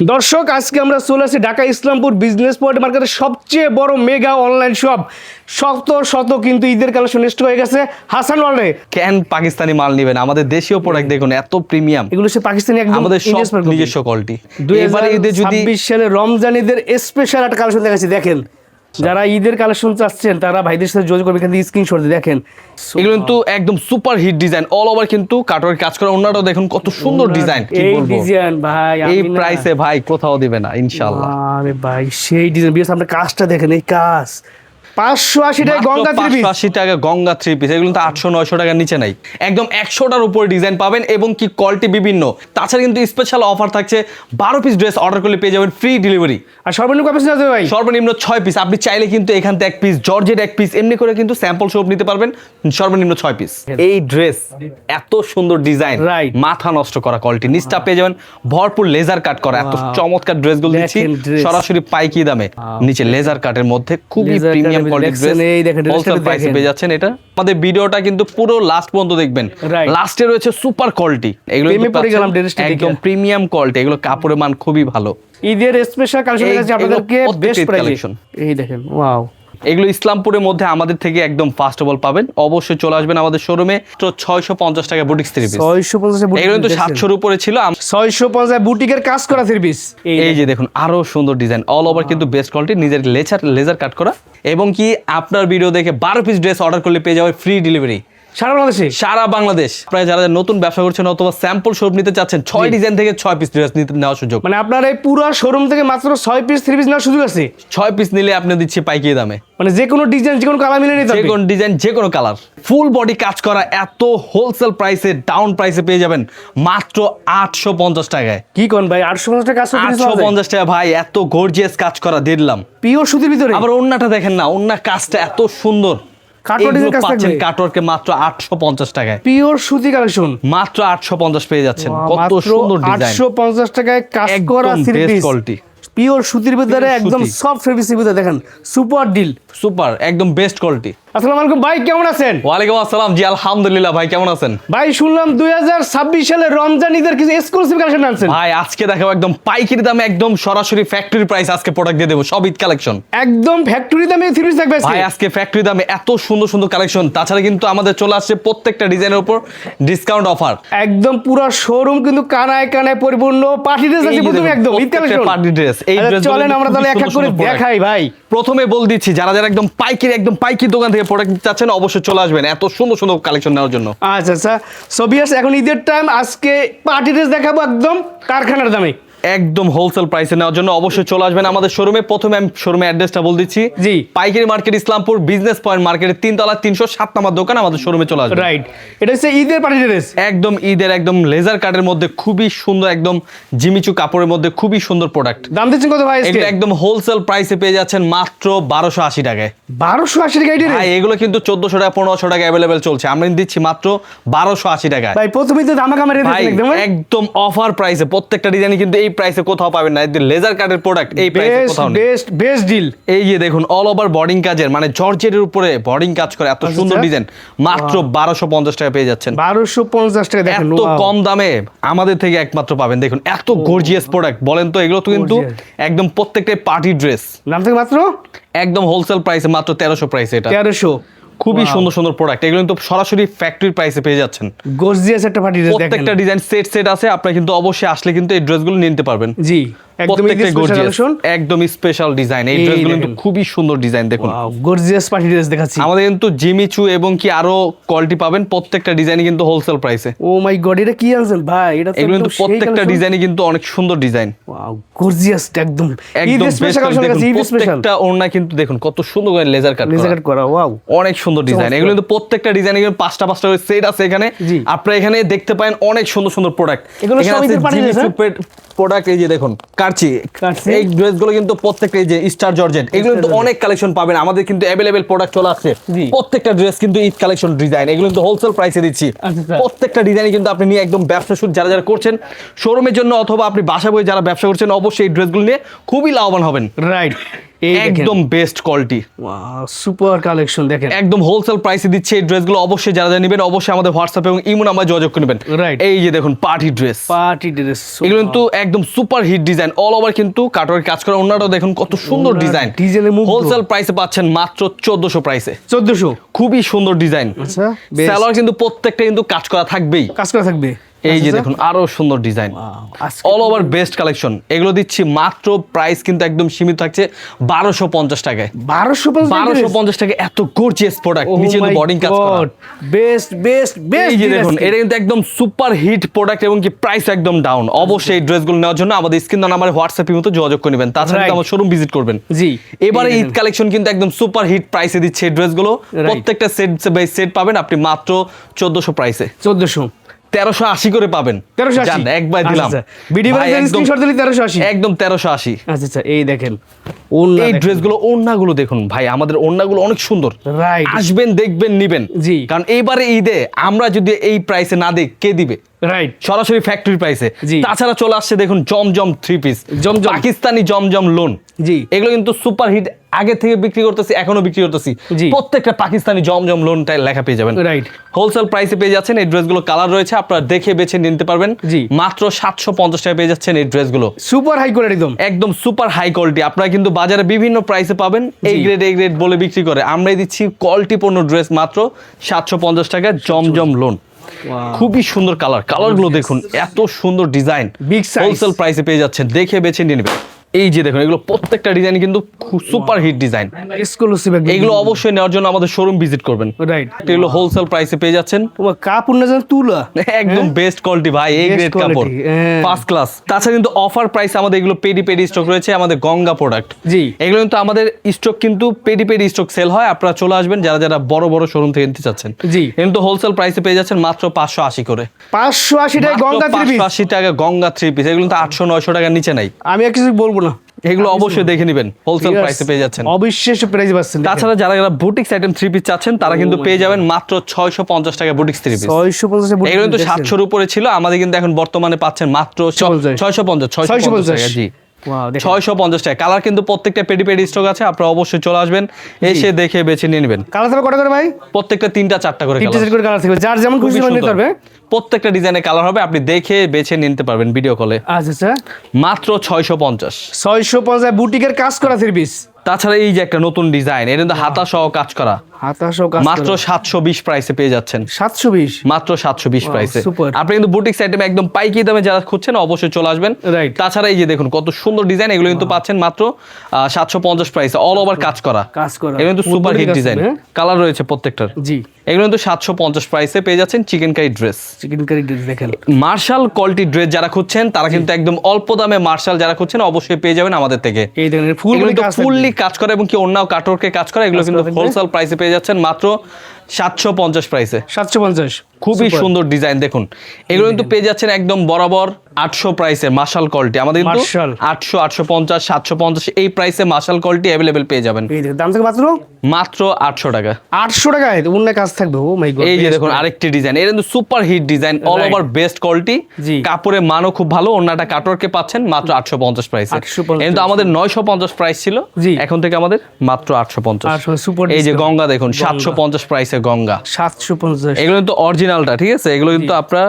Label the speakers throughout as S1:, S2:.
S1: দর্শক আজকে আমরা চলে আসি ঢাকা ইসলামপুর বিজনেস পয়েন্ট মার্কেটের সবচেয়ে বড় মেগা অনলাইন শপ। শত শত কিন্তু ঈদের কালেকশন স্টক হয়ে গেছে। হাসান ওয়ার্ল্ডে।
S2: কেন পাকিস্তানি মাল নিবেন? আমাদের দেশীয় প্রোডাক্ট দেখুন এত প্রিমিয়াম
S1: এগুলো সে পাকিস্তানি একদম
S2: আমাদের। নিজস্ব কোয়ালিটি
S1: দুই
S2: হাজার যদি
S1: সালে রমজান ঈদের স্পেশাল একটা কালেকশন দেখাচ্ছি দেখেন। যারা ঈদের কালেকশন চাচ্ছেন তারা ভাইদের সাথে যোগাযোগ করবে এখান থেকে স্ক্রিনশট দেখেন।
S2: এগুলো কিন্তু একদম super hit design all over কিন্তু কাটওয়ার কাজ করা। ওনাটাও দেখুন কত সুন্দর ডিজাইন
S1: এই ডিজাইন ভাই
S2: এই প্রাইসে ভাই কোথাও দিবে না ইনশাআল্লাহ।
S1: আরে ভাই সেই ডিজাইন বিকজ আপনার কাজটা দেখেন এই কাজ। পাঁচশো আশি টাকা গঙ্গা ত্রিভি
S2: আশি টাকা গঙ্গা থ্রি পিস এগুলো তো আটশো নয়শো টাকার নিচে নাই। একদম একশোটার উপরে ডিজাইন পাবেন এবং কি কোয়ালিটি বিভিন্ন। তাছাড়া কিন্তু স্পেশাল অফার থাকছে বারো পিস ড্রেস অর্ডার করলে পেয়ে যাবেন ফ্রি ডেলিভারি
S1: আর সর্বনিম্ন কত ভাই?
S2: সর্বনিম্ন ছয় পিস আপনি চাইলে কিন্তু এখান থেকে এক পিস এক পিস এমনি করে কিন্তু স্যাম্পল সব নিতে পারবেন সর্বনিম্ন ছয় পিস এই ড্রেস এত সুন্দর ডিজাইন. মাথা নষ্ট করা কোয়ালিটি নিচটা পেয়ে যাবেন ভরপুর লেজার কাট করা। এত চমৎকার ড্রেসগুলো দিচ্ছি সরাসরি পাইকি দামে। নিচে লেজার কাটের মধ্যে খুবই প্রিমিয়াম
S1: দেখছেন, এই দেখেন,
S2: প্রাইসে পেয়ে যাচ্ছেন এটা। আমাদের ভিডিওটা কিন্তু পুরো লাস্ট পর্যন্ত দেখবেন. লাস্টে রয়েছে সুপার কোয়ালিটি এগুলো। একদম প্রিমিয়াম কোয়ালিটি এগুলো কাপড়ের মান খুবই ভালো।
S1: ঈদের স্পেশাল কালেকশন
S2: আছে
S1: আপনাদেরকে বেস্ট প্রাইস এই দেখেন ওয়াও
S2: এগুলো ইসলামপুরের মধ্যে আমাদের থেকে একদম ফার্স্ট অফ অল পাবেন। অবশ্যই চলে আসবেন আমাদের শোরুমে তো ছয়শো পঞ্চাশ টাকা বুটিক থ্রি পিস
S1: ছয়শো পঞ্চাশ
S2: এগুলো কিন্তু সাতশোর উপরে ছিল।
S1: ছয়শো পঞ্চাশ বুটিকের কাজ করা থ্রি পিস
S2: এই যে দেখুন। আরও সুন্দর ডিজাইন অল ওভার কিন্তু বেস্ট কোয়ালিটি নিজের লেজার লেজার কাট করা। এবং কি আপনার ভিডিও দেখে বারো পিস ড্রেস অর্ডার করলে পেয়ে যাবে ফ্রি ডেলিভারি
S1: সারা বাংলাদেশে?
S2: সারা বাংলাদেশ। প্রায় যারা নতুন ব্যবসা করছেন অথবা স্যাম্পল শপ নিতে চাচ্ছেন ছয় ডিজাইন থেকে ছয় পিস ড্রেস নিতে নেওয়ার সুযোগ।
S1: মানে আপনার এই পুরো শোরুম থেকে মাত্র ছয় পিস থ্রি পিস নেওয়ার সুযোগ আছে?
S2: ছয় পিস নিলে আপনি দিচ্ছি পাইকি দামে।
S1: মানে যে কোনো ডিজাইন যে কোনো কালার মিলে নিতে
S2: যে কোনো ডিজাইন যে কোনো কালার ফুল বডি কাজ করা এত হোলসেল প্রাইসে ডাউন প্রাইসে পেয়ে যাবেন মাত্র আটশো পঞ্চাশ টাকায়।
S1: কি কোন ভাই আটশো পঞ্চাশ টাকা
S2: আটশো পঞ্চাশ টাকা ভাই এত গর্জিয়াস কাজ করা দিলাম
S1: পিওর সুতির ভিতরে?
S2: আবার অন্যটা দেখেন না অন্য কাজটা এত সুন্দর। কাটওয়ার্কে মাত্র টাকায়।
S1: পিওর সুতি কালেকশন?
S2: মাত্র আটশো পঞ্চাশ পেয়ে যাচ্ছেন। কত সুন্দর ডিজাইন
S1: টাকায় কাজ করা। পিওর সুতির ভিতরে একদম
S2: সুতি।
S1: সফট ফেব্রিক্সের ভিতরে দেখেন সুপার ডিল
S2: সুপার একদম বেস্ট কোয়ালিটি
S1: আসসালামু আলাইকুম ভাই কেমন আছেন?
S2: ওয়ালাইকুম আসসালাম জি আলহামদুলিল্লাহ ভাই কেমন আছেন?
S1: ভাই শুনলাম দুই হাজার ছাব্বিশ সালে রমজান ঈদের কিছু এক্সক্লুসিভ কালেকশন আনছেন।
S2: ভাই আজকে দেখাবো একদম পাইকারি দামে একদম সরাসরি ফ্যাক্টরি প্রাইস আজকে প্রোডাক্ট দিয়ে দেবো সব ঈদ কালেকশন
S1: একদম ফ্যাক্টরি দামে পিস থাকবে।
S2: ভাই আজকে ফ্যাক্টরি দামে এত সুন্দর সুন্দর কালেকশন তাছাড়া কিন্তু আমাদের চলে আসছে প্রত্যেকটা ডিজাইনের উপর ডিসকাউন্ট অফার
S1: একদম পুরো শোরুম কিন্তু কানায় কানায় পরিপূর্ণ পার্টি ড্রেস আছে প্রথমে একদম ঈদ কালেকশন
S2: পার্টি ড্রেস এই
S1: চলেন আমরা তাহলে এক এক করে দেখাই ভাই।
S2: প্রথমে বল দিচ্ছি, যারা যারা একদম পাইকির একদম পাইকির দোকান থেকে প্রোডাক্ট চাচ্ছেন, অবশ্যই চলে আসবেন। এত সুন্দর সুন্দর কালেকশন নেওয়ার জন্য।
S1: আচ্ছা আচ্ছা। সবিয়াস এখন ঈদের টাইম আজকে পার্টি ড্রেস দেখাবো একদম কারখানার দামে।
S2: একদম হোলসেল প্রাইসে নেওয়ার জন্য অবশ্যই চলে আসবেন আমাদের শোরুমে প্রথমে আমি শোরুমে অ্যাড্রেসটা বল দিচ্ছি।
S1: জি।
S2: পাইকারি মার্কেট ইসলামপুর বিজনেস পয়েন্ট মার্কেটের তিনতলা তিনশো সাত নাম্বার দোকান আমাদের শোরুমে চলে আসবে।
S1: রাইট এটা হচ্ছে ঈদের পার্টি ড্রেস
S2: একদম ঈদের একদম লেজার কাটের মধ্যে খুবই সুন্দর একদম জিমিচু কাপড়ের মধ্যে খুবই সুন্দর প্রোডাক্ট
S1: দাম দিচ্ছেন কত ভাই
S2: এগুলো একদম হোলসেল প্রাইসে পেয়ে যাচ্ছেন মাত্র বারোশো আশি টাকায়।
S1: বারোশো আশি টাকা
S2: ভাই এগুলো কিন্তু চোদ্দশো টাকা পনেরোশো টাকা অ্যাভেলেবেল চলছে। আমরা দিচ্ছি মাত্র বারোশো আশি টাকায়।
S1: ভাই প্রথমেই তো দামা কামারে? একদম।
S2: অফার প্রাইসে প্রত্যেকটা ডিজাইন কিন্তু এই প্রাইসে কোথাও পাবেন না। লেজার কাটের প্রোডাক্ট এই প্রাইসে কোথাও নেই।
S1: বেস্ট বেস্ট ডিল
S2: এই যে দেখুন অল ওভার বোর্ডিং কাজের মানে জর্জেটের উপরে বোর্ডিং কাজ করে এত সুন্দর
S1: আচ্ছা।
S2: ডিজাইন মাত্র বারোশো পঞ্চাশ টাকা পেয়ে যাচ্ছেন।
S1: বারোশো পঞ্চাশ টাকা দেখেন
S2: এত কম দামে আমাদের থেকে একমাত্র পাবেন। দেখুন এত গর্জিয়াস প্রোডাক্ট বলেন তো এগুলো তো কিন্তু একদম প্রত্যেকটাই পার্টি ড্রেস
S1: দাম থেকে মাত্র?
S2: একদম হোলসেল প্রাইসে মাত্র তেরোশো প্রাইসে এটা।
S1: তেরোশো।
S2: খুবই সুন্দর সুন্দর প্রোডাক্ট এগুলো কিন্তু সরাসরি ফ্যাক্টরি প্রাইসে পেয়ে যাচ্ছেন।
S1: গর্জিয়াস একটা পার্টি ড্রেস দেখেন।
S2: প্রত্যেকটা ডিজাইন সেট সেট আছে আপনি কিন্তু অবশ্যই আসলে কিন্তু এই ড্রেসগুলো নিতে পারবেন।
S1: জি। একদম
S2: প্রত্যেকটাই গর্জিয়াস
S1: কালেকশন
S2: একদম স্পেশাল ডিজাইন এই
S1: এই
S2: ড্রেসগুলো কিন্তু খুবই সুন্দর ডিজাইন দেখুন।
S1: গর্জিয়াস পার্টি ড্রেস দেখাচ্ছি।
S2: আমাদের কিন্তু জিমিচু এবং কি আরও কোয়ালিটি পাবেন প্রত্যেকটা ডিজাইনই কিন্তু হোলসেল প্রাইসে
S1: ও মাই গড এটা কি আনছেন? ভাই এটা
S2: এগুলো কিন্তু প্রত্যেকটা ডিজাইনই কিন্তু অনেক সুন্দর ডিজাইন
S1: ওয়াও গর্জিয়াস একদম।
S2: একদম
S1: স্পেশাল কালেকশন দেখাচ্ছি ঈদ স্পেশাল
S2: প্রত্যেকটা ওড়না কিন্তু দেখুন কত সুন্দর করে লেজার কাট
S1: লেজার কাট করা ওয়াও
S2: অনেক সুন্দর ডিজাইন এগুলো কিন্তু প্রত্যেকটা ডিজাইন পাঁচটা পাঁচটা করে সেট আছে এখানে। আপনারা এখানে দেখতে পারেন অনেক সুন্দর সুন্দর প্রোডাক্ট
S1: এগুলো হ্যাঁ?
S2: প্রোডাক্ট এই যে দেখুন কারচি। এই ড্রেসগুলো কিন্তু প্রত্যেকটা যে স্টার জর্জেট এগুলো কিন্তু অনেক কালেকশন পাবেন। আমাদের কিন্তু অ্যাভেলেবেল প্রোডাক্ট চলে আসছে। প্রত্যেকটা ড্রেস কিন্তু ঈদ কালেকশন ডিজাইন এগুলো কিন্তু হোলসেল প্রাইসে দিচ্ছি।
S1: আচ্ছা, আচ্ছা।
S2: প্রত্যেকটা ডিজাইন কিন্তু আপনি নিয়ে একদম ব্যবসা শুরু যারা যারা করছেন শোরুমের জন্য অথবা আপনি বাসা বই যারা ব্যবসা করছেন অবশ্যই এই ড্রেসগুলো নিয়ে খুবই লাভবান হবেন।
S1: রাইট।
S2: একদম বেস্ট কোয়ালিটি
S1: সুপার কালেকশন দেখেন।
S2: একদম হোলসেল প্রাইসে দিচ্ছে এই ড্রেসগুলো অবশ্যই যারা যারা নেবেন অবশ্যই আমাদের হোয়াটসঅ্যাপ এবং ইমো নাম্বার যোগাযোগ করে নেবেন. এই যে দেখুন পার্টি ড্রেস
S1: পার্টি ড্রেস
S2: এগুলো কিন্তু একদম super hit design all over কিন্তু কাটওয়ার কাজ করা। অন্যটাও দেখুন কত সুন্দর ডিজাইন
S1: ডিজাইনে মুগ্ধ।
S2: হোলসেল প্রাইসে পাচ্ছেন মাত্র চোদ্দশো প্রাইসে
S1: চোদ্দশো?
S2: খুবই সুন্দর ডিজাইন
S1: আচ্ছা।
S2: স্যালোয়ার কিন্তু প্রত্যেকটা কিন্তু কাজ করা থাকবেই।
S1: কাজ করা থাকবে।
S2: এই যে দেখুন আরও সুন্দর design. All over best collection এগুলো দিচ্ছি মাত্র প্রাইস কিন্তু একদম সীমিত থাকছে বারোশো পঞ্চাশ টাকায়।
S1: বারোশো
S2: বারোশো পঞ্চাশ টাকা এত গর্জিয়াস প্রোডাক্ট
S1: Oh
S2: নিচে কিন্তু বডিং কাজ করা।
S1: বেস্ট বেস্ট বেস্ট
S2: এই দেখুন এটা কিন্তু একদম সুপার হিট প্রোডাক্ট এবং কি প্রাইস একদম ডাউন অবশ্যই এই ড্রেসগুলো নেওয়ার জন্য আমাদের স্ক্রিন নাম্বারে হোয়াটসঅ্যাপের মতো যোগাযোগ করে নেবেন। তাছাড়া কিন্তু আমার শোরুম ভিজিট করবেন।
S1: জি
S2: এবারে ঈদ কালেকশন কিন্তু একদম সুপার হিট প্রাইসে দিচ্ছে এই ড্রেসগুলো প্রত্যেকটা সেট বাই সেট পাবেন আপনি মাত্র চোদ্দশো প্রাইসে
S1: চোদ্দশো।
S2: তেরোশো আশি করে পাবেন।
S1: তেরোশো আশি?
S2: একবার দিলাম।
S1: ভিডিও স্ক্রিনশট দিলে তেরোশো আশি?
S2: একদম তেরোশো আশি।
S1: আচ্ছা আচ্ছা এই দেখেন।
S2: এই ড্রেসগুলো ওড়নাগুলো দেখুন। ভাই আমাদের ওড়নাগুলো অনেক সুন্দর। আসবেন দেখবেন নিবেন।
S1: জি।
S2: কারণ এইবারে ঈদে আমরা যদি এই প্রাইসে না দেখ কে দিবে?
S1: রাইট
S2: সরাসরি ফ্যাক্টরি প্রাইসে। তাছাড়া চলে আসছে দেখুন Zamzam three piece
S1: Zamzam.
S2: Pakistani Zamzam lawn
S1: জি।
S2: এগুলো কিন্তু সুপার হিট আগে থেকে বিক্রি করতেছি এখনও বিক্রি করতেছি। প্রত্যেকটা পাকিস্তানি জমজম লোনটাই লেখা পেয়ে যাবেন।
S1: রাইট
S2: হোলসেল প্রাইসে পেয়ে যাচ্ছেন এই ড্রেসগুলো কালার রয়েছে আপনারা দেখে বেছে নিতে পারবেন।
S1: জি।
S2: মাত্র সাতশো পঞ্চাশ টাকা পেয়ে যাচ্ছেন এই ড্রেসগুলো
S1: সুপার হাই কোয়ালিটি একদম।
S2: একদম সুপার হাই কোয়ালিটি আপনারা কিন্তু বাজারে বিভিন্ন প্রাইসে পাবেন। এই গ্রেড এই গ্রেড বলে বিক্রি করে। আমরাই দিচ্ছি কোয়ালিটি পণ্য ড্রেস মাত্র সাতশো পঞ্চাশ টাকা জমজম লোন খুবই সুন্দর কালার কালারগুলো দেখুন এত সুন্দর ডিজাইন. হোলসেল প্রাইসে পেয়ে যাচ্ছেন। দেখে বেছে নিয়ে নেবেন। এই যে দেখুন এগুলো প্রত্যেকটা ডিজাইন কিন্তু সুপার হিট ডিজাইন
S1: এক্সক্লুসিভ
S2: এগুলো অবশ্যই নেওয়ার জন্য আমাদের শোরুম ভিজিট করবেন।
S1: রাইট
S2: এগুলো হোলসেল প্রাইসে পেয়ে যাচ্ছেন।
S1: তোমার কাপড় না জানো তুলা।
S2: একদম বেস্ট কোয়ালিটি ভাই এই গ্রেড কাপড়।
S1: হ্যাঁ।
S2: ফার্স্ট ক্লাস তাছাড়া কিন্তু অফার প্রাইস আমাদের এগুলো পেডি পেডি স্টক রয়েছে আমাদের গঙ্গা প্রোডাক্ট
S1: জি।
S2: এগুলো কিন্তু আমাদের স্টক কিন্তু পেডি পেডি স্টক সেল হয়। আপনারা চলে আসবেন যারা যারা বড় বড় শোরুম থেকে নিতে চাচ্ছেন।
S1: জি।
S2: কিন্তু হোলসেল প্রাইসে পেয়ে যাচ্ছেন মাত্র পাঁচশো আশি করে।
S1: পাঁচশো আশি টাকা গঙ্গা থ্রি
S2: পাঁচশো আশি টাকা গঙ্গা থ্রি পিস এগুলো কিন্তু আটশো নয়শো টাকার নিচে নাই।
S1: আমি কিছু বলব
S2: এগুলো অবশ্যই দেখে নেবেন। হোলসেল প্রাইসে পেয়ে যাচ্ছেন।
S1: অবিশ্বাস্য প্রাইস পাচ্ছেন
S2: তাছাড়া যারা যারা বুটিক্স আইটেম থ্রি পিস চাচ্ছেন তারা কিন্তু পেয়ে যাবেন মাত্র ছয়শো পঞ্চাশ টাকা বুটিক্স থ্রি পিস
S1: ছয়শো পঞ্চাশ
S2: এগুলো কিন্তু সাতশোর উপরে ছিল আমাদের কিন্তু এখন বর্তমানে পাচ্ছেন মাত্র
S1: পঞ্চাশ।
S2: ছয়শো পঞ্চাশ। ছয়শো
S1: ছয়শো
S2: পঞ্চাশ
S1: পঞ্চাশ।
S2: টাকা জি। ছয়শো পঞ্চাশ টাকা। কালার কিন্তু প্রত্যেকটা পেডি পেডি স্টক আছে আপনারা অবশ্যই চলে আসবেন এসে দেখে বেছে নিয়ে নেবেন।
S1: কালার থাকবে কটা করে ভাই?
S2: প্রত্যেকটা তিনটা চারটা করে
S1: তিনটে করে কালার থাকবে। যার যেমন খুশি নিতে পারবে।
S2: প্রত্যেকটা ডিজাইনের কালার হবে আপনি দেখে বেছে নিতে পারবেন ভিডিও কলে
S1: আচ্ছা আচ্ছা।
S2: মাত্র ছয়শো পঞ্চাশ।
S1: ছয়শো পঞ্চাশ বুটিকের কাজ করা থ্রি পিস
S2: তাছাড়া এই যে একটা নতুন ডিজাইন এটা কিন্তু হাতা সহ কাজ করা।
S1: হাতা সহ কাজ
S2: মাত্র সাতশো বিশ প্রাইসে পেয়ে যাচ্ছেন।
S1: সাতশো বিশ?
S2: মাত্র সাতশো বিশ প্রাইসে আপনি কিন্তু বুটিক আইটেম একদম পাইকি দামে যারা খুঁজছেন অবশ্যই চলে আসবেন।
S1: রাইট
S2: তাছাড়া এই যে দেখুন কত সুন্দর ডিজাইন এগুলো কিন্তু পাচ্ছেন মাত্র সাতশো পঞ্চাশ প্রাইসে অল ওভার কাজ করা।
S1: কাজ করা।
S2: এটা কিন্তু সুপার হিট ডিজাইন
S1: হ্যাঁ?
S2: কালার রয়েছে প্রত্যেকটার।
S1: জি।
S2: এগুলো কিন্তু সাতশো পঞ্চাশ প্রাইসে পেয়ে যাচ্ছেন chicken curry dress
S1: chicken curry dress দেখেন।
S2: মার্শাল কোয়ালিটি ড্রেস যারা খুঁজছেন তারা কিন্তু একদম অল্প দামে মার্শাল যারা খুঁজছেন অবশ্যই পেয়ে যাবেন আমাদের থেকে।
S1: এই দেখেন
S2: ফুললি কাজ করে এবং কি অন্য কাটোরকে কাজ করে এগুলো কিন্তু হোলসেল প্রাইসে পেয়ে যাচ্ছেন মাত্র সাতশো পঞ্চাশ প্রাইসে
S1: সাতশো পঞ্চাশ।
S2: খুবই সুন্দর ডিজাইন দেখুন। এগুলো কিন্তু পেয়ে যাচ্ছেন একদম বরাবর আটশো প্রাইসে মার্শাল কোয়ালিটি আমাদের কিন্তু আটশো আটশো পঞ্চাশ সাতশো পঞ্চাশ এই প্রাইসে মার্শাল কোয়ালিটি অ্যাভেলেবেল পেয়ে যাবেন।
S1: দাম থেকে মাত্র?
S2: মাত্র আটশো টাকা।
S1: আটশো টাকায়? অন্য কাজ থাকবে ও মাই গড
S2: এই যে দেখুন আরেকটি ডিজাইন এটা কিন্তু super hit design all. Over best quality
S1: জি।
S2: কাপড়ের মানও খুব ভালো অন্যটা কাটওয়ার্কে পাচ্ছেন মাত্র আটশো পঞ্চাশ প্রাইসে
S1: 850
S2: কিন্তু আমাদের নয়শো পঞ্চাশ প্রাইস ছিল। এখন থেকে আমাদের মাত্র আটশো পঞ্চাশ। এই যে গঙ্গা দেখুন সাতশো পঞ্চাশ প্রাইসে গঙ্গা।
S1: সাতশো পঞ্চাশ।
S2: এগুলো কিন্তু অরিজিনালটা ঠিক আছে? এগুলো কিন্তু আপনারা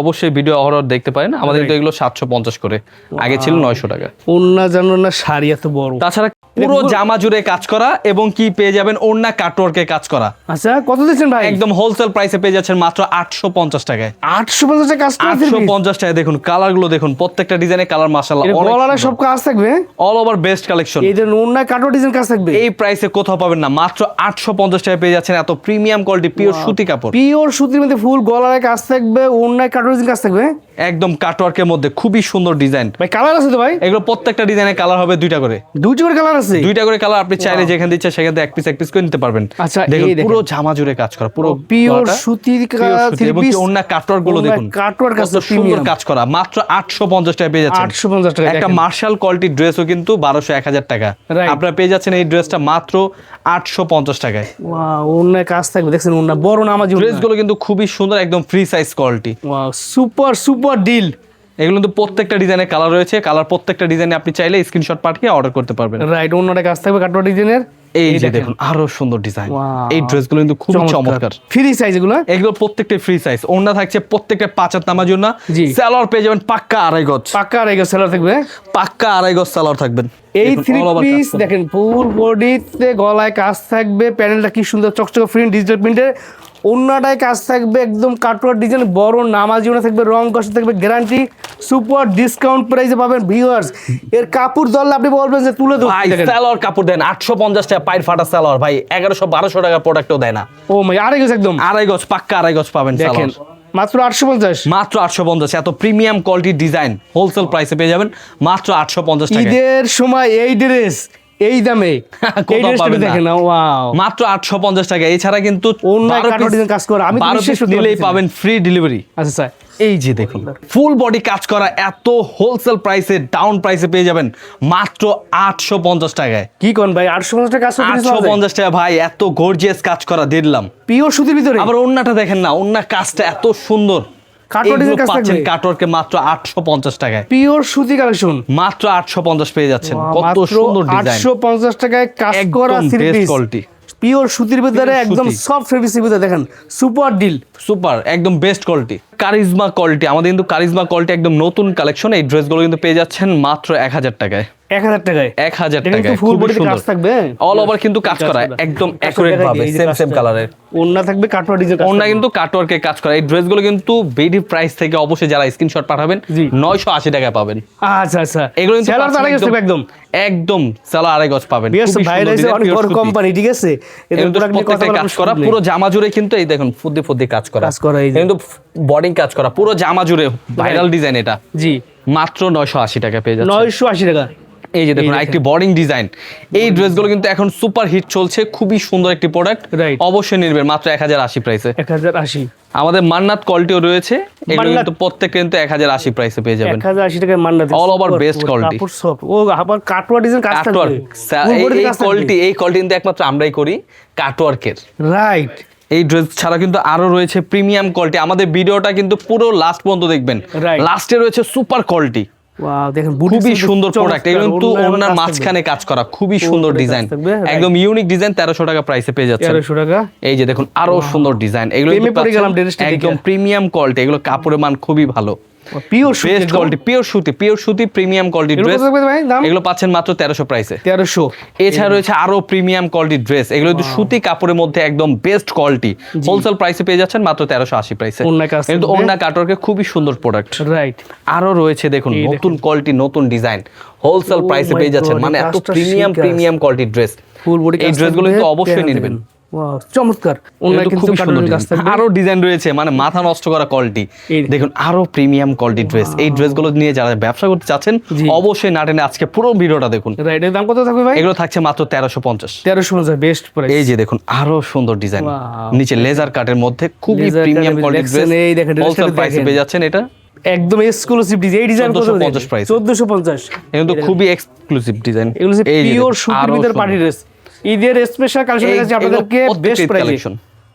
S2: অবশ্যই ভিডিও অহরর দেখতে পারেন। আমাদের কিন্তু এগুলো সাতশো পঞ্চাশ করে। আগে ছিল নয়শো টাকা।
S1: অন্য জানো না শাড়ি এত বড়।
S2: তাছাড়া পুরো জামা জুড়ে কাজ করা এবং কি পেয়ে যাবেন? ওড়না কাটওয়ার্কে কাজ করা।
S1: আচ্ছা কত দিচ্ছেন ভাই?
S2: একদম হোলসেল প্রাইসে পেয়ে যাচ্ছেন মাত্র আটশো পঞ্চাশ টাকায়।
S1: আটশো পঞ্চাশ টাকা কাজ করা
S2: আটশো পঞ্চাশ টাকায় দেখুন কালারগুলো দেখুন প্রত্যেকটা ডিজাইনের কালার মাসাল্লাহ
S1: গলারে সব কাজ থাকবে?
S2: অল ওভার বেস্ট কালেকশন
S1: এই যে অন্য কাটো ডিজাইন কাজ থাকবে?
S2: এই প্রাইসে কোথাও পাবেন না মাত্র আটশো পঞ্চাশ টাকায় পেয়ে যাচ্ছেন এত প্রিমিয়াম কোয়ালিটি পিওর সুতি কাপড়।
S1: পিওর সুতির মধ্যে ফুল গলারে কাজ থাকবে অন্য কাটো ডিজাইন কাজ থাকবে?
S2: একদম কাটওয়ার্কের মধ্যে খুবই সুন্দর ডিজাইন
S1: ভাই কালার আছে তো ভাই?
S2: এগুলো প্রত্যেকটা ডিজাইনের কালার হবে দুইটা করে।
S1: দুইটা করে কালার আছে?
S2: দুইটা করে কালার আপনি চাইলে যেখানে দিচ্ছে সেখান থেকে এক পিস এক পিস করে নিতে পারবেন।
S1: আচ্ছা,
S2: দেখুন পুরো জামা জুড়ে কাজ করা পুরো
S1: পিওর সুতির
S2: pure সুতি এবং কি অন্য কাটওয়ার্কগুলো দেখুন।
S1: কাটওয়ার কাজ
S2: সুন্দর কাজ করা মাত্র আটশো পঞ্চাশ টাকা পেয়ে যাচ্ছেন।
S1: আটশো পঞ্চাশ টাকা
S2: একটা মার্শাল কোয়ালিটির ড্রেসও কিন্তু বারোশো এক হাজার টাকা।
S1: Right.
S2: আপনারা পেয়ে যাচ্ছেন এই ড্রেসটা মাত্র আটশো পঞ্চাশ টাকায়।
S1: ওয়াও কাজ থাকবে দেখছেন অন্য বড় নামাজি
S2: ড্রেসগুলো কিন্তু খুবই সুন্দর একদম free size quality
S1: wow super super deal
S2: এগুলো কিন্তু প্রত্যেকটা ডিজাইনের কালার রয়েছে। কালার প্রত্যেকটা ডিজাইনে আপনি চাইলে স্ক্রিনশট পাঠিয়ে অর্ডার করতে পারবেন।
S1: রাইট অন্যটা কাজ থাকবে কাটোয়া ডিজাইনের?
S2: এই যে দেখুন। আরও সুন্দর ডিজাইন. এই ড্রেসগুলো কিন্তু খুব চমৎকার।
S1: ফ্রি সাইজ এগুলো?
S2: এগুলো প্রত্যেকটা ফ্রি সাইজ ওড়না থাকছে প্রত্যেকটা পাঁচাত নামার জন্য।
S1: জি।
S2: স্যালোয়ার পেয়ে যাবেন পাক্কা আড়াই গজ।
S1: পাক্কা আর এগুলো সেলার থাকবে?
S2: পাক্কা আড়াই গজ স্যালোয়ার থাকবেন।
S1: এই থ্রি পিস দেখেন ফুল বডিতে গলায় কাজ থাকবে প্যানেলটা কি সুন্দর চকচকে প্রিন্ট ডিজিটাল প্রিন্টের অন্যটায় কাজ থাকবে একদম কাটোয়ার ডিজাইন বড় নামাজি ওনা থাকবে রং কষ্ট থাকবে গ্যারান্টি সুপার ডিসকাউন্ট প্রাইসে পাবেন ভিউয়ার্স এর কাপড় ধরলে আপনি বলবেন যে তুলে দেবো।
S2: ভাই স্যালোয়ার কাপড় দেন আটশো পঞ্চাশ টাকা পায়ের ফাটা স্যালোয়ার ভাই এগারোশো বারোশো টাকা প্রোডাক্টও দেয় না।
S1: ও মাই আড়াই গেছে একদম।
S2: আড়াই গজ পাক্কা আড়াই গজ পাবেন
S1: দেখেন মাত্র আটশো পঞ্চাশ।
S2: মাত্র আটশো পঞ্চাশ এত প্রিমিয়াম কোয়ালিটির ডিজাইন হোলসেল প্রাইসে পেয়ে যাবেন মাত্র আটশো পঞ্চাশ টাকা
S1: ঈদের সময় এই ড্রেস এই দামে। এই ড্রেসটা দেখেন না ওয়াও।
S2: মাত্র আটশো পঞ্চাশ টাকা। এছাড়া কিন্তু
S1: ডিজাইন কাজ করা। আমি পারতেছি না।
S2: পাবেন ফ্রি ডেলিভারি
S1: আচ্ছা স্যার।
S2: এই যে দেখুন ফুল বডি কাজ করা এত হোলসেল প্রাইসে ডাউন প্রাইসে পেয়ে যাবেন মাত্র আটশো পঞ্চাশ টাকায়।
S1: কি কোন ভাই? আটশো পঞ্চাশ টাকা কাজ
S2: আটশো পঞ্চাশ টাকা ভাই এত গর্জিয়াস কাজ করা দিলাম
S1: পিওর সুতির ভিতরে?
S2: আবার অন্যটা দেখেন না অন্য কাজটা এত সুন্দর। পাচ্ছেন কাটওয়ার্কে মাত্র টাকায়।
S1: পিওর সুতি কালেকশন
S2: মাত্র আটশো পঞ্চাশ পেয়ে যাচ্ছেন। কত সুন্দর ডিজাইন
S1: আটশো পঞ্চাশ টাকায় কাজ করা পিওর সুতির ভিতরে একদম
S2: সুতি।
S1: সফট ফেব্রিক্সের ভিতরে দেখেন সুপার ডিল
S2: সুপার একদম বেস্ট কোয়ালিটি কারিজমা কোয়ালিটি আমাদের কিন্তু কারিজমা কোয়ালিটি একদম নতুন কালেকশন এই ড্রেসগুলো কিন্তু পেয়ে যাচ্ছেন মাত্র এক হাজার টাকায়।
S1: এক হাজার টাকায়?
S2: এক হাজার টাকায়
S1: ফুল বডিতে কাজ থাকবে
S2: অল ওভার কিন্তু কাজ করা একদম অ্যাকুরেট ভাবে সেম সেম কালারের
S1: ওন্না থাকবে ডিজাইন
S2: ওনা কিন্তু কাটওয়ার্কে কাজ করা এই ড্রেসগুলো কিন্তু বেডি প্রাইস থেকে অবশ্যই যারা স্ক্রিনশট পাঠাবেন
S1: জি।
S2: নয়শো আশি টাকায় পাবেন।
S1: আচ্ছা আচ্ছা।
S2: এগুলো কিন্তু
S1: সেলার আড়াই একদম।
S2: একদম সালা আড়াই গজ পাবেন। সুন্দর
S1: অনেক বড় কোম্পানি ঠিক আছে? এদের
S2: এগুলো
S1: নিয়ে কথা
S2: কাজ করা পুরো জামা জুড়ে কিন্তু এই দেখুন ফুদ্দি ফুদ্দি কাজ করা।
S1: কাজ করা এই
S2: কিন্তু বডিং কাজ করা পুরো জামা জুড়ে ভাইরাল ডিজাইন এটা।
S1: জি।
S2: মাত্র নয়শো আশি টাকা পেয়ে যাচ্ছে।
S1: নয়শো আশি টাকা।
S2: এই যে দেখুন একটি বোর্ডিং ডিজাইন এই ড্রেসগুলো কিন্তু এখন সুপার হিট চলছে খুবই সুন্দর একটি প্রোডাক্ট
S1: Right.
S2: অবশ্যই নিবেন মাত্র এক হাজার আশি প্রাইসে
S1: এক হাজার আশি।
S2: আমাদের মান্নাত কোয়ালিটিও রয়েছে এগুলো কিন্তু প্রত্যেক কিন্তু এক হাজার আশি প্রাইসে পেয়ে যাবেন।
S1: এক হাজার আশি টাকায় Manna
S2: All over best quality.
S1: কাপড় সব। ও আবার কাটোয়া ডিজাইন কাজ থাকবে।
S2: কাটওয়ার্ক এই কোয়ালিটি এই কোয়ালিটি কিন্তু একমাত্র আমরাই করি কাটওয়ার্কের
S1: রাইট
S2: এই ড্রেস ছাড়া কিন্তু আরও রয়েছে প্রিমিয়াম কোয়ালিটি আমাদের ভিডিওটা কিন্তু পুরো লাস্ট পর্যন্ত দেখবেন. লাস্টে রয়েছে সুপার কোয়ালিটি খুবই সুন্দর প্রোডাক্ট এগুলো কিন্তু ওনার মাঝখানে কাজ করা। খুবই সুন্দর ডিজাইন একদম ইউনিক ডিজাইন তেরোশো টাকা প্রাইসে পেয়ে যাচ্ছে
S1: তেরোশো টাকা?
S2: এই যে দেখুন আরও সুন্দর ডিজাইন এগুলো। একদম প্রিমিয়াম কোয়ালিটি এগুলো কাপড়ের মান খুবই ভালো।
S1: পিওর
S2: বেস্ট কোয়ালিটি পিওর সুতি পিওর সুতি প্রিমিয়াম কোয়ালিটি ড্রেস
S1: কত থাকবে ভাই? দাম?
S2: এগুলো পাচ্ছেন মাত্র তেরোশো প্রাইসে
S1: তেরোশো।
S2: এছাড়া রয়েছে আরও প্রিমিয়াম কোয়ালিটির ড্রেস এগুলো কিন্তু সুতি কাপড়ের মধ্যে একদম বেস্ট কোয়ালিটি হোলসেল প্রাইসে পেয়ে যাচ্ছেন মাত্র তেরোশো আশি প্রাইসে কিন্তু কাটওয়ার্কে খুবই সুন্দর প্রোডাক্ট
S1: রাইট
S2: আরও রয়েছে দেখুন নতুন কোয়ালিটি নতুন ডিজাইন হোলসেল প্রাইসে পেয়ে যাচ্ছেন মানে এত প্রিমিয়াম প্রিমিয়াম কোয়ালিটির ড্রেস এই ড্রেসগুলো কিন্তু অবশ্যই নিবেন।
S1: চমৎকার।
S2: তো আরও ডিজাইন রয়েছে মানে মাথা নষ্ট করা কোয়ালিটি দেখুন। আরও প্রিমিয়াম কোয়ালিটি ড্রেস এই ড্রেসগুলো নিয়ে যারা ব্যবসা করতে চাচ্ছেন অবশ্যই না টেনে আজকে পুরো ভিডিওটা দেখুন।
S1: এর দাম কত থাকবে ভাই?
S2: এগুলো থাকছে মাত্র তেরোশো পঞ্চাশ।
S1: তেরোশো পঞ্চাশ বেস্ট প্রাইস
S2: এই যে দেখুন আরও সুন্দর ডিজাইন নিচে লেজার কাটের মধ্যে খুবই প্রিমিয়াম কোয়ালিটি ড্রেস
S1: এই দেখেন,
S2: প্রাইসে পেয়ে যাচ্ছেন এটা।
S1: একদম এক্সক্লুসিভ ডিজাইন এই ডিজাইন কত
S2: 1450 price।
S1: চোদ্দশো পঞ্চাশ।
S2: এটা কিন্তু খুবই এক্সক্লুসিভ ডিজাইন
S1: এগুলো পিওর সুতির ভিতরে পার্টি ড্রেস ঈদের স্পেশাল কালেকশন আপনাদেরকে বেস্ট প্রাইস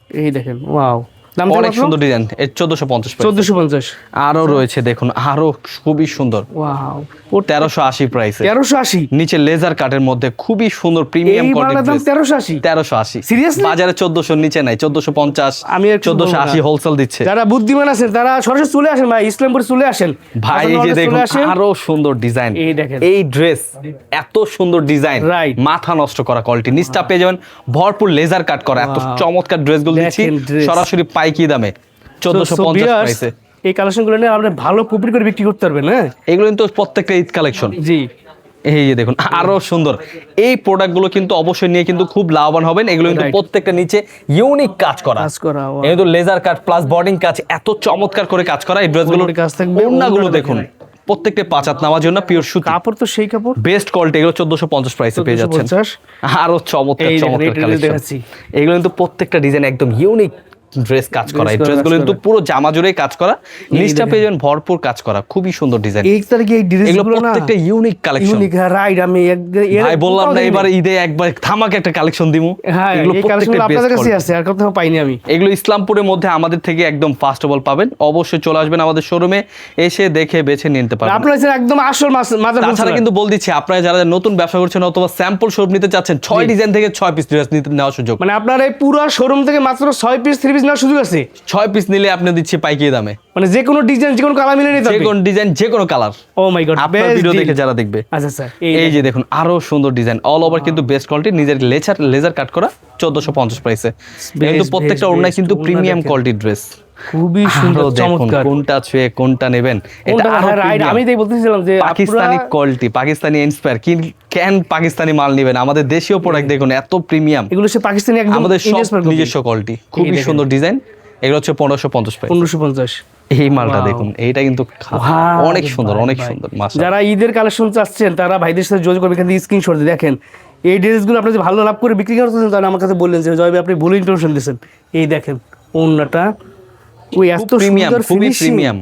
S1: এই দেখেন ওয়াও
S2: অনেক সুন্দর ডিজাইন এর চোদ্দশো পঞ্চাশ
S1: চোদ্দশো পঞ্চাশ।
S2: আরও রয়েছে দেখুন আরও খুবই সুন্দর।
S1: ওয়াও।
S2: তেরোশো আশি প্রাইসে
S1: তেরোশো আশি?
S2: নিচে লেজার কাটের মধ্যে খুবই সুন্দর প্রিমিয়াম কোয়ালিটি
S1: তেরোশো আশি?
S2: তেরোশো আশি? বাজারে চোদ্দশো নিচে নাই চোদ্দশো পঞ্চাশ
S1: আমি
S2: চোদ্দশো আশি হোলসেল দিচ্ছে।
S1: যারা বুদ্ধিমান আছেন তারা সরাসরি চলে আসেন ভাই ইসলামপুর চলে আসেন।
S2: ভাই এই যে দেখুন আরও সুন্দর ডিজাইন
S1: এই দেখেন।
S2: এই ড্রেস এত সুন্দর ডিজাইন. মাথা নষ্ট করা কোয়ালিটি নিচটা পেয়ে যাবেন ভরপুর লেজার কাট করা। এত. চমৎকার ড্রেসগুলো দিচ্ছি।
S1: দেখেন dress।
S2: পাইকি দামে? চোদ্দশো পঞ্চাশ প্রাইসে
S1: এই নিয়ে আপনি ভালো প্রফিট করে বিক্রি করতে পারবেন হ্যাঁ?
S2: এগুলো কিন্তু প্রত্যেকটা ঈদ কালেকশন
S1: জি।
S2: এই যে দেখুন আরও সুন্দর। এই প্রোডাক্টগুলো কিন্তু অবশ্যই নিয়ে কিন্তু খুব লাভবান হবেন। এগুলো কিন্তু প্রত্যেকটা নিচে ইউনিক কাজ করা।
S1: কাজ করা,
S2: কিন্তু লেজার কাট প্লাস বর্ডিং কাজ এত চমৎকার করে কাজ করা। এই
S1: কাজ থাকবে,
S2: ওড়নাগুলো দেখুন। প্রত্যেকটা পাঁচাত নেওয়ার জন্য পিওর সুতি।
S1: কাপড় তো সেই কাপড়।
S2: বেস্ট কোয়ালিটি এগুলো চোদ্দশো পঞ্চাশ প্রাইসে পেয়ে যাচ্ছেন। আরও চমৎকার চমৎকার কালেকশন এগুলো কিন্তু প্রত্যেকটা ডিজাইন একদম ইউনিক ড্রেস কাজ করা। এই ড্রেসগুলো কিন্তু পুরো জামা জুড়ে কাজ করা। নিচটা
S1: দেখেন।
S2: পেয়ে যাবেন ভরপুর কাজ করা। খুবই সুন্দর ডিজাইন
S1: এই তারিখে এই ড্রেসগুলো না?
S2: প্রত্যেকটা ইউনিক কালেকশন
S1: ইউনিক রাইট আমি
S2: ভাই বললাম না। এবার ঈদে একবার থামাকে একটা কালেকশন দিমু।
S1: হ্যাঁ
S2: এগুলো প্রত্যেকটা
S1: আপনাদের কাছে আছে আর কোথাও পাইনি আমি।
S2: এগুলো ইসলামপুরের মধ্যে আমাদের থেকে একদম ফার্স্ট অফ অল পাবেন। অবশ্যই চলে আসবেন আমাদের শোরুমে এসে দেখে বেছে নিতে পারবেন।
S1: আপনার কাছে একদম আসল মাথা
S2: তাছাড়া কিন্তু বল দিচ্ছি আপনারা যারা নতুন ব্যবসা করছেন অথবা স্যাম্পল শোরুম নিতে চাচ্ছেন ছয় ডিজাইন থেকে ছয় পিস ড্রেস নিতে নেওয়ার সুযোগ।
S1: মানে আপনার এই পুরো শোরুম থেকে মাত্র ছয় পিস থ্রি পিস নেওয়ার সুযোগ আছে?
S2: ছয় পিস নিলে আপনি দিচ্ছে পাইকিয়ে দামে।
S1: মানে যে কোনো ডিজাইন যে কোনো কালার মিলে নিতে
S2: যে কোনো ডিজাইন যে কোনো কালার
S1: ও মাই গড
S2: আপনার ভিডিও দেখে যারা দেখবে।
S1: আচ্ছা স্যার
S2: এই যে দেখুন আরও সুন্দর ডিজাইন অল ওভার কিন্তু বেস্ট কোয়ালিটি নিজের লেজার লেজার কাট করা চোদ্দশো পঞ্চাশ প্রাইসে কিন্তু প্রত্যেকটা কিন্তু প্রিমিয়াম
S1: দেখেন।
S2: কোয়ালিটির ড্রেস
S1: খুবই সুন্দর চমৎকার।
S2: কোনটা ছুঁয়ে কোনটা নেবেন। এটা
S1: হ্যাঁ রাইট আমি তাই বলতেছিলাম যে
S2: পাকিস্তানি কোয়ালিটি পাকিস্তানি ইন্সপায়ার কি কেন পাকিস্তানি মাল নেবেন? আমাদের দেশীয় প্রোডাক্ট দেখুন এত প্রিমিয়াম
S1: এগুলো সে পাকিস্তানি একদম
S2: আমাদের সব নিজস্ব কোয়ালিটি খুবই সুন্দর ডিজাইন এগুলো হচ্ছে পনেরোশো পঞ্চাশ
S1: পনেরোশো পঞ্চাশ।
S2: এই মালটা দেখুন এইটা কিন্তু অনেক সুন্দর অনেক সুন্দর
S1: যারা ঈদের কালেকশন চাচ্ছেন তারা ভাইদের সাথে যোগাযোগ করবে এখান থেকে স্ক্রিনশট দিয়ে দেখেন। এই ড্রেসগুলো আপনি যে ভালো লাভ করে বিক্রি করতেছেন তাহলে আমার কাছে বললেন যে জয়বে আপনি ভুল ইনফরমেশন দিয়েছেন। এই দেখেন অন্যটা ওই এত সুন্দর ফিনিশিং
S2: প্রিমিয়াম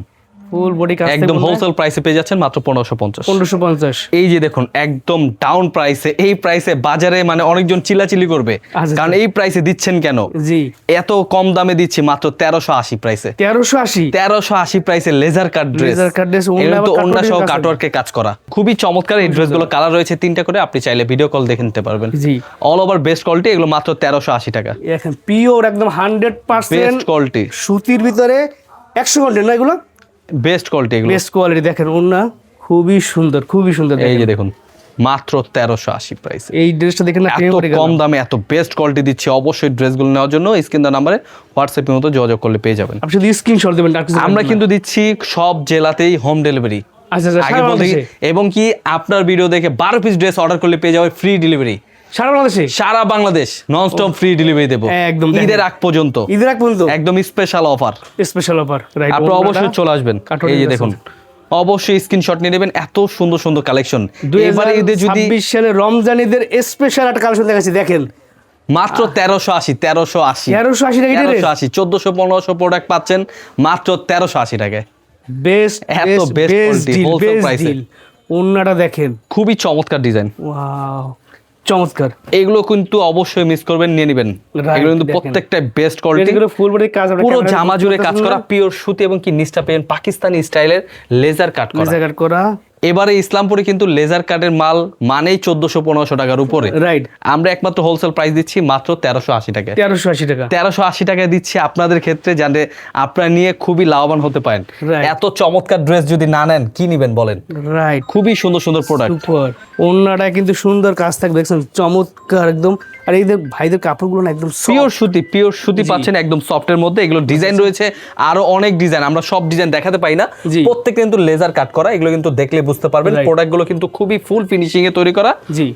S1: ফুল বডি কাজ
S2: একদম হোলসেল প্রাইসে পেয়ে যাচ্ছেন মাত্র পনেরোশো পঞ্চাশ।
S1: পনেরোশো পঞ্চাশ।
S2: এই যে দেখুন একদম ডাউন প্রাইসে এই প্রাইসে বাজারে মানে অনেকজন চিল্লাচিল্লি করবে।
S1: আচ্ছা,
S2: কারণ এই প্রাইসে দিচ্ছেন কেন?
S1: জি।
S2: এত কম দামে দিচ্ছি মাত্র তেরোশো আশি প্রাইসে
S1: তেরোশো আশি?
S2: তেরোশো আশি প্রাইসে laser cut dress
S1: Laser cut dress, ওড়না আবার
S2: অন্য সহ। কাটওয়ার্কে কাজ করা। খুবই চমৎকার এই ড্রেসগুলো কালার রয়েছে তিনটা করে আপনি চাইলে ভিডিও কল দেখে নিতে পারবেন।
S1: জি।
S2: অল ওভার বেস্ট কোয়ালিটি এগুলো মাত্র তেরোশো আশি টাকা।
S1: এখন পিওর একদম হান্ড্রেড পার্সেন্ট
S2: বেস্ট কোয়ালিটি
S1: সুতির ভিতরে একশো ঘণ্টা না এগুলো?
S2: বেস্ট কোয়ালিটি এগুলো।
S1: বেস্ট কোয়ালিটি দেখেন ওনা খুবই সুন্দর খুবই সুন্দর
S2: এই যে দেখুন। মাত্র তেরোশো আশি প্রাইস
S1: এই ড্রেসটা দেখেন না
S2: এত কম দামে এত বেস্ট কোয়ালিটি দিচ্ছে অবশ্যই ড্রেসগুলো নেওয়ার জন্য স্ক্রিন দা নাম্বারে হোয়াটসঅ্যাপের মতো যোগাযোগ করলে পেয়ে যাবেন।
S1: আপনি শুধু স্ক্রিনশট দেবেন
S2: আমরা কিন্তু দিচ্ছি সব জেলাতেই হোম ডেলিভারি
S1: আচ্ছা আচ্ছা
S2: আগে বলতে এবং কি আপনার ভিডিও দেখে বারো পিস ড্রেস অর্ডার করলে পেয়ে যাবে ফ্রি ডেলিভারি
S1: সারা বাংলাদেশে?
S2: সারা Bangladesh non stop free delivery দেবো।
S1: একদম
S2: ঈদের আগ পর্যন্ত।
S1: ঈদের আগ পর্যন্ত?
S2: একদম special offer
S1: special offer right
S2: আপনি অবশ্যই চলে আসবেন। এই যে দেখুন অবশ্যই স্ক্রিনশট নিয়ে নেবেন। এত সুন্দর সুন্দর কালেকশন এবারে ঈদে যদি
S1: সালে রমজান ঈদের স্পেশাল একটা কালেকশন দেখাচ্ছি দেখেন।
S2: মাত্র তেরোশো আশি তেরোশো আশি।
S1: তেরোশো আশি টাকা
S2: তেরোশো আশি চোদ্দশো পনেরোশো প্রোডাক্ট পাচ্ছেন মাত্র তেরোশো আশি টাকায়।
S1: বেস্ট
S2: এত
S1: বেস্ট। ডিল ওন্নাটা দেখেন।
S2: খুবই চমৎকার ডিজাইন
S1: ওয়াও চমৎকার।
S2: এগুলো কিন্তু অবশ্যই মিস করবেন নিয়ে নেবেন। এগুলো কিন্তু প্রত্যেকটা বেস্ট কোয়ালিটি
S1: এগুলো ফুল বডি কাজ
S2: পুরো জামা জুড়ে কাজ করা পিওর সুতি এবং কি নিস্তা পেন পাকিস্তানি স্টাইলের লেজার কাট? করা।
S1: লেজার কাট করা।
S2: এবারে ইসলামপুরে কিন্তু লেজার কাটের মাল মানেই চোদ্দশো পনেরোশো টাকার উপরে।
S1: রাইট
S2: আমরা একমাত্র হোলসেল প্রাইস দিচ্ছি মাত্র তেরোশো আশি টাকায়।
S1: তেরোশো আশি টাকা।
S2: তেরোশো আশি টাকায় দিচ্ছি আপনাদের ক্ষেত্রে জানে আপনারা নিয়ে খুবই লাভবান হতে পারেন। এত চমৎকার ড্রেস যদি না নেন কি নিবেন বলেন?
S1: রাইট
S2: খুবই সুন্দর সুন্দর প্রোডাক্ট
S1: ওন্নাটা কিন্তু সুন্দর কাজ থাকবে। দেখছেন চমৎকার একদম আর এই ভাইদের কাপড়গুলো না একদম
S2: পিওর সুতি পিওর সুতি পাচ্ছেন একদম সফটের মধ্যে। এগুলো ডিজাইন রয়েছে। আরও অনেক ডিজাইন আমরা সব ডিজাইন দেখাতে পাই না। প্রত্যেকটা কিন্তু লেজার কাট করা এগুলো কিন্তু দেখলে বুঝতে পারবেন। প্রোডাক্টগুলো কিন্তু খুবই ফুল ফিনিশিং এ তৈরি করা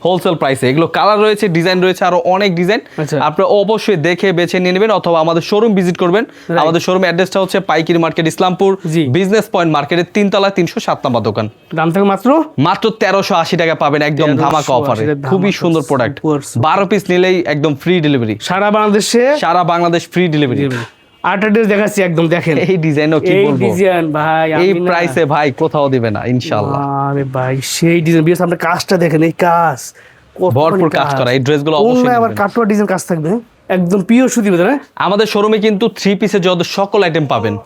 S2: হোলসেল প্রাইসে এগুলো কালার রয়েছে ডিজাইন রয়েছে আরও অনেক ডিজাইন
S1: আচ্ছা।
S2: আপনারা অবশ্যই দেখে বেছে নিয়ে নেবেন অথবা আমাদের শোরুম ভিজিট করবেন। আমাদের শোরুম অ্যাড্রেসটা হচ্ছে পাইকিরি মার্কেট ইসলামপুর। বিজনেস পয়েন্ট মার্কেটের তিনতলা তিনশো সাত নাম্বার দোকান।
S1: দাম থাকে মাত্র?
S2: মাত্র তেরোশো আশি টাকা পাবেন একদম
S1: 1380
S2: ধামাকা অফারে খুবই সুন্দর প্রোডাক্ট। বারো পিস নিলেই একদম ফ্রি ডেলিভারি
S1: সারা বাংলাদেশে?
S2: সারা বাংলাদেশ ফ্রি ডেলিভারি
S1: আটটা ড্রেস দেখাচ্ছি একদম দেখেন।
S2: এই ডিজাইনও কি
S1: এই ডিজাইন ভাই
S2: এই প্রাইসে ভাই কোথাও দিবে না ইনশাআল্লাহ।
S1: আরে ভাই সেই ডিজাইন বিয়েস কাজটা দেখেন এই কাজ
S2: ভরপুর কাজ করা, এই ড্রেসগুলো অবশ্যই
S1: আবার। কাটোয়া ডিজাইন কাজ থাকবে একদম পিওর সুতি না
S2: আমাদের শোরুমে কিন্তু থ্রি পিসের যত সকল আইটেম পাবেন।